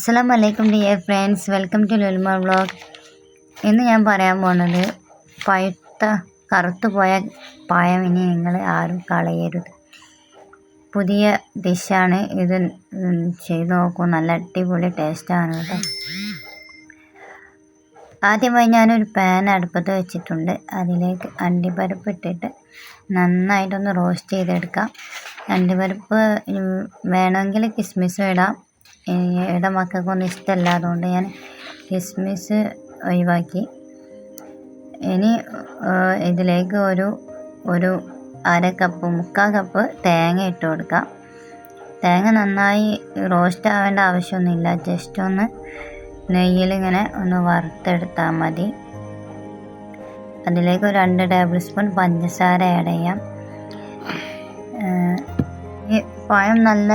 അസ്സാം വലൈക്കും dear friends. Welcome to ലുൽമ vlog. ഇന്ന് ഞാൻ പറയാൻ പോണത് പഴുത്ത കറുത്തു പോയ പായം ഇനി നിങ്ങൾ ആരും കളയരുത്. പുതിയ ഡിഷാണ്. ഇത് ചെയ്തു നോക്കൂ. നല്ല അടിപൊളി ടേസ്റ്റാണ് കേട്ടോ. ആദ്യമായി ഞാനൊരു പാൻ അടുപ്പത്ത് വെച്ചിട്ടുണ്ട്. അതിലേക്ക് അണ്ടിപ്പരിപ്പ് ഇട്ടിട്ട് നന്നായിട്ടൊന്ന് റോസ്റ്റ് ചെയ്തെടുക്കാം. അണ്ടിപ്പരിപ്പ് വേണമെങ്കിൽ കിസ്മിസും ഇടാം. ഇവിടെ മക്കൾക്കൊന്നും ഇഷ്ടമല്ല അതുകൊണ്ട് ഞാൻ കിസ്മിസ് ഒഴിവാക്കി. ഇനി ഇതിലേക്ക് ഒരു ഒരു അര കപ്പ് മുക്കാൽ കപ്പ് തേങ്ങ ഇട്ട് കൊടുക്കാം. തേങ്ങ നന്നായി റോസ്റ്റ് ആവേണ്ട ആവശ്യമൊന്നുമില്ല. ജസ്റ്റ് ഒന്ന് നെയ്യിൽ ഇങ്ങനെ ഒന്ന് വറുത്തെടുത്താൽ മതി. അതിലേക്ക് രണ്ട് ടേബിൾ സ്പൂൺ പഞ്ചസാര ആഡ് ചെയ്യാം. ഈ പഴം നല്ല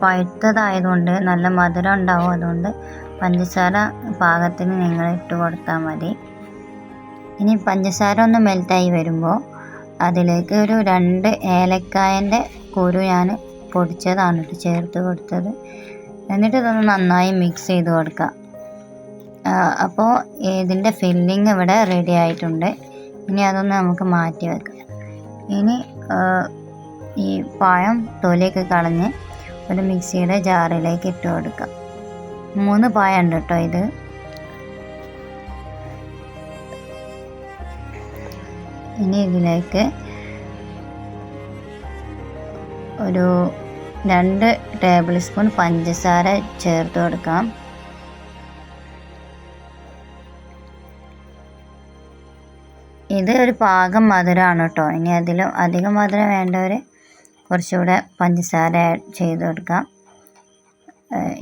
പഴുത്തതായതുകൊണ്ട് നല്ല മധുരം ഉണ്ടാവും. അതുകൊണ്ട് പഞ്ചസാര പാകത്തിന് നിങ്ങൾ ഇട്ട് കൊടുത്താൽ മതി. ഇനി പഞ്ചസാര ഒന്ന് മെൽറ്റായി വരുമ്പോൾ അതിലേക്ക് ഒരു രണ്ട് ഏലക്കായന്റെ കുരു ഞാൻ പൊടിച്ചതാണ് ഇട്ട് ചേർത്ത് കൊടുത്തത്. എന്നിട്ട് ഇതൊന്ന് നന്നായി മിക്സ് ചെയ്ത് കൊടുക്കുക അപ്പോൾ ഇതിന്റെ ഫില്ലിങ് ഇവിടെ റെഡി ആയിട്ടുണ്ട്. ഇനി അതൊന്ന് നമുക്ക് മാറ്റി വെക്കാം. ഇനി ഈ പഴം തൊലിയൊക്കെ കളഞ്ഞ് ഒരു മിക്സിയുടെ ജാറിലേക്ക് ഇട്ട് കൊടുക്കാം. മൂന്ന് പായുണ്ട് കേട്ടോ ഇത്. ഇനി ഇതിലേക്ക് ഒരു രണ്ട് ടേബിൾ സ്പൂൺ പഞ്ചസാര ചേർത്ത് കൊടുക്കാം. ഇത് ഒരു പാകം മധുരമാണ് കേട്ടോ ഇനി അതിലും അധികം മധുരം വേണ്ടവർ കുറച്ചുകൂടെ പഞ്ചസാര ചെയ്ത് കൊടുക്കാം.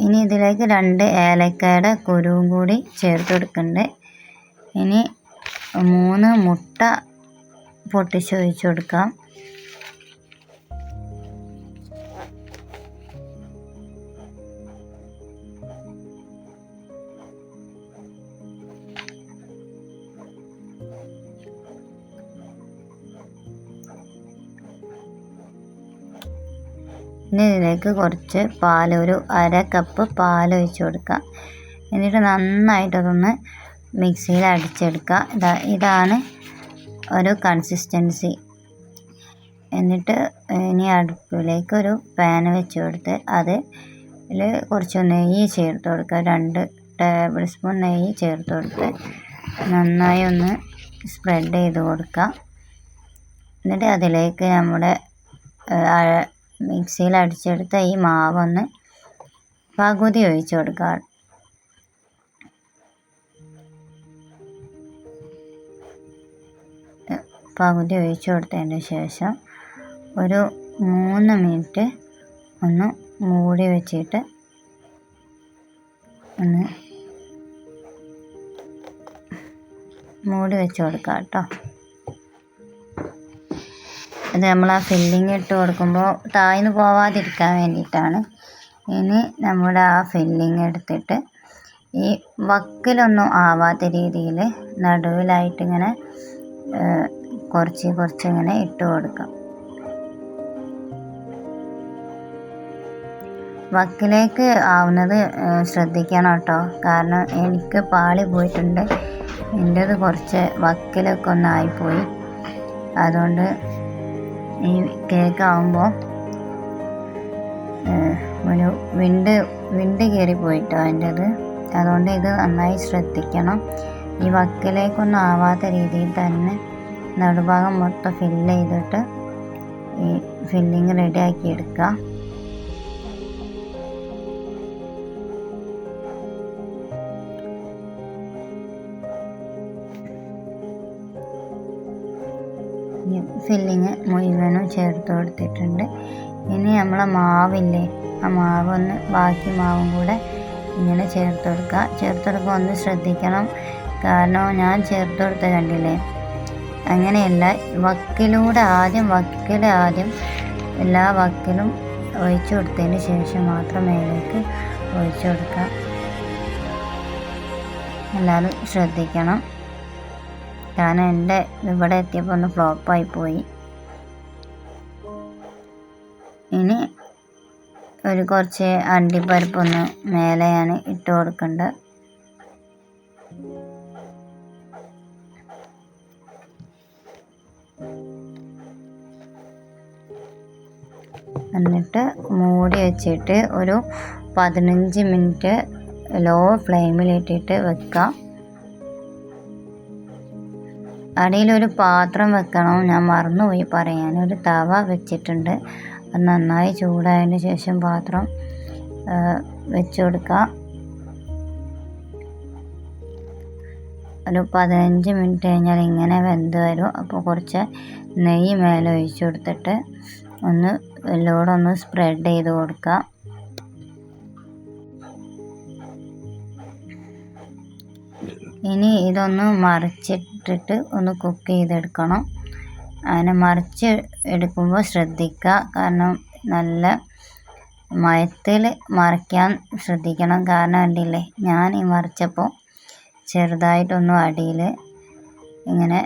ഇനി ഇതിലേക്ക് രണ്ട് ഏലക്കയുടെ കുരുവും കൂടി ചേർത്ത് കൊടുക്കുന്നുണ്ട്. ഇനി മൂന്ന് മുട്ട പൊട്ടിച്ചൊഴിച്ച് കൊടുക്കാം. ഇനി ഇതിലേക്ക് കുറച്ച് പാൽ ഒരു അര കപ്പ് പാൽ ഒഴിച്ച് കൊടുക്കുക. എന്നിട്ട് നന്നായിട്ടതൊന്ന് മിക്സിയിൽ അടിച്ചെടുക്കുക. ഇതാ ഇതാണ് ഒരു കൺസിസ്റ്റൻസി എന്നിട്ട് ഇനി അടുപ്പിലേക്ക് ഒരു പാൻ വെച്ച് കൊടുത്ത് അതിൽ കുറച്ച് നെയ്യ് ചേർത്ത് കൊടുക്കുക. രണ്ട് ടേബിൾ സ്പൂൺ നെയ്യ് ചേർത്ത് കൊടുത്ത് നന്നായി ഒന്ന് സ്പ്രെഡ് ചെയ്ത് കൊടുക്കുക. എന്നിട്ട് അതിലേക്ക് നമ്മുടെ മിക്സിയിൽ അടിച്ചെടുത്ത ഈ മാവൊന്ന് പകുതി ഒഴിച്ചു കൊടുക്കുക പകുതി ഒഴിച്ചു കൊടുത്തതിന് ശേഷം ഒരു മൂന്ന് മിനിറ്റ് ഒന്ന് മൂടി വെച്ചിട്ട് ഒന്ന് മൂടി വെച്ച് കൊടുക്കാം കേട്ടോ ഇത് നമ്മൾ ആ ഫില്ലിങ് ഇട്ട് കൊടുക്കുമ്പോൾ താഴ്ന്നു പോവാതിരിക്കാൻ വേണ്ടിയിട്ടാണ്. ഇനി നമ്മുടെ ആ ഫില്ലിങ് എടുത്തിട്ട് ഈ വക്കിലൊന്നും ആവാത്ത രീതിയിൽ നടുവിലായിട്ട് ഇങ്ങനെ കുറച്ച് കുറച്ച് ഇങ്ങനെ ഇട്ട് കൊടുക്കാം. വക്കിലേക്ക് ആവുന്നത് ശ്രദ്ധിക്കണം കേട്ടോ. കാരണം എനിക്ക് പാളി പോയിട്ടുണ്ട്. എന്റേത് കുറച്ച് വക്കിലൊക്കെ ഒന്നായിപ്പോയി. അതുകൊണ്ട് ഈ കേക്ക് ആവുമ്പോൾ ഒരു വിണ്ട് വിണ്ട് കയറി പോയിട്ടോ അതിന്റെത്. അതുകൊണ്ട് ഇത് നന്നായി ശ്രദ്ധിക്കണം. ഈ വക്കിലേക്കൊന്നും ആവാത്ത രീതിയിൽ തന്നെ നടുഭാഗം മൊത്തം ഫില്ല് ചെയ്തിട്ട് ഈ ഫില്ലിങ് റെഡിയാക്കി എടുക്കുക. ഫില്ലിങ് മുഴുവനും ചേർത്ത് കൊടുത്തിട്ടുണ്ട്. ഇനി നമ്മളെ മാവില്ലേ ആ മാവ് ഒന്ന് ബാക്കി മാവും കൂടെ ഇങ്ങനെ ചേർത്ത് കൊടുക്കുക. ചേർത്ത് കൊടുക്കുക ഒന്ന് ശ്രദ്ധിക്കണം. കാരണം ഞാൻ ചേർത്ത് കൊടുത്ത കണ്ടില്ലേ അങ്ങനെയല്ല വക്കിലൂടെ ആദ്യം വക്കിൽ ആദ്യം എല്ലാ വക്കിലും ഒഴിച്ചു കൊടുത്തതിന് ശേഷം മാത്രം മേലേക്ക് ഒഴിച്ചു കൊടുക്കുക. എല്ലാവരും ശ്രദ്ധിക്കണം. കാരണം എന്റെ ഇവിടെ എത്തിയപ്പോൾ ഒന്ന് ഫ്ലോപ്പായി പോയി. ഇനി ഒരു കുറച്ച് അണ്ടിപ്പരിപ്പൊന്ന് മേലെ ഞാൻ ഇട്ട് കൊടുക്കുന്നുണ്ട് എന്നിട്ട് മൂടി വെച്ചിട്ട് ഒരു പതിനഞ്ച് മിനിറ്റ് ലോ ഫ്ലെയിമിലിട്ടിട്ട് വെക്കാം. അടിയിലൊരു പാത്രം വെക്കണം. ഞാൻ മറന്നുപോയി പറയാൻ. ഒരു തവ വെച്ചിട്ടുണ്ട്. അത് നന്നായി ചൂടായതിന് ശേഷം പാത്രം വെച്ച് കൊടുക്കുക ഒരു പതിനഞ്ച് മിനിറ്റ് കഴിഞ്ഞാൽ ഇങ്ങനെ വെന്ത് വരും. അപ്പോൾ കുറച്ച് നെയ്യ് മേലെ ഒഴിച്ചു കൊടുത്തിട്ട് ഒന്ന് എല്ലോടെ ഒന്ന് സ്പ്രെഡ് ചെയ്ത് കൊടുക്കുക ഇനി ഇതൊന്ന് മറിച്ചിട്ടിട്ട് ഒന്ന് കുക്ക് ചെയ്തെടുക്കണം. അങ്ങനെ മറിച്ച് എടുക്കുമ്പോൾ ശ്രദ്ധിക്കുക. കാരണം നല്ല മയത്തിൽ മറിക്കാൻ ശ്രദ്ധിക്കണം. കാരണം കണ്ടില്ലേ ഞാൻ ഈ മറിച്ചപ്പോൾ ചെറുതായിട്ടൊന്നും അടിയിൽ ഇങ്ങനെ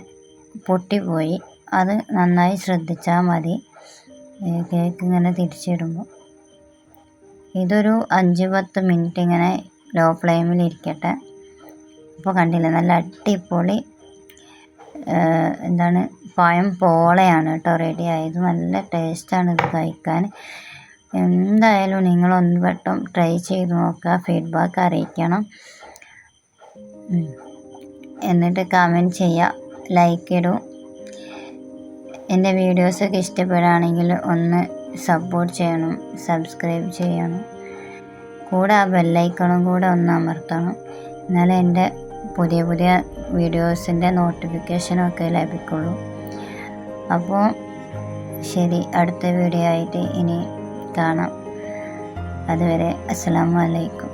പൊട്ടിപ്പോയി. അത് നന്നായി ശ്രദ്ധിച്ചാൽ മതി. കേക്ക് ഇങ്ങനെ തിരിച്ചിടുമ്പോൾ. ഇതൊരു അഞ്ച് പത്ത് മിനിറ്റ് ഇങ്ങനെ ലോ ഫ്ലെയിമിൽ ഇരിക്കട്ടെ. അപ്പോൾ കണ്ടില്ലേ നല്ല അടിപൊളി എന്താണ് പഴം പോളയാണ് കേട്ടോ റെഡി ആയത്. നല്ല ടേസ്റ്റാണ് ഇത് കഴിക്കാൻ. എന്തായാലും നിങ്ങളൊന്ന് വട്ടം ട്രൈ ചെയ്ത് നോക്കുക ഫീഡ്ബാക്ക് അറിയിക്കണം. എന്നിട്ട് കമന്റ് ചെയ്യുക ലൈക്ക് ഇടും. എന്റെ വീഡിയോസൊക്കെ ഇഷ്ടപ്പെടുകയാണെങ്കിൽ ഒന്ന് സപ്പോർട്ട് ചെയ്യണം സബ്സ്ക്രൈബ് ചെയ്യണം. കൂടെ ആ ബെല്ലൈക്കണും കൂടെ ഒന്ന് അമർത്തണം. എന്നാലേ എന്റെ പുതിയ പുതിയ വീഡിയോസിന്റെ നോട്ടിഫിക്കേഷനൊക്കെ ലഭിക്കുള്ളൂ. അപ്പോൾ ശരി അടുത്ത വീഡിയോ ആയിട്ട് ഇനി കാണാം. അതുവരെ അസ്സാം വലൈക്കും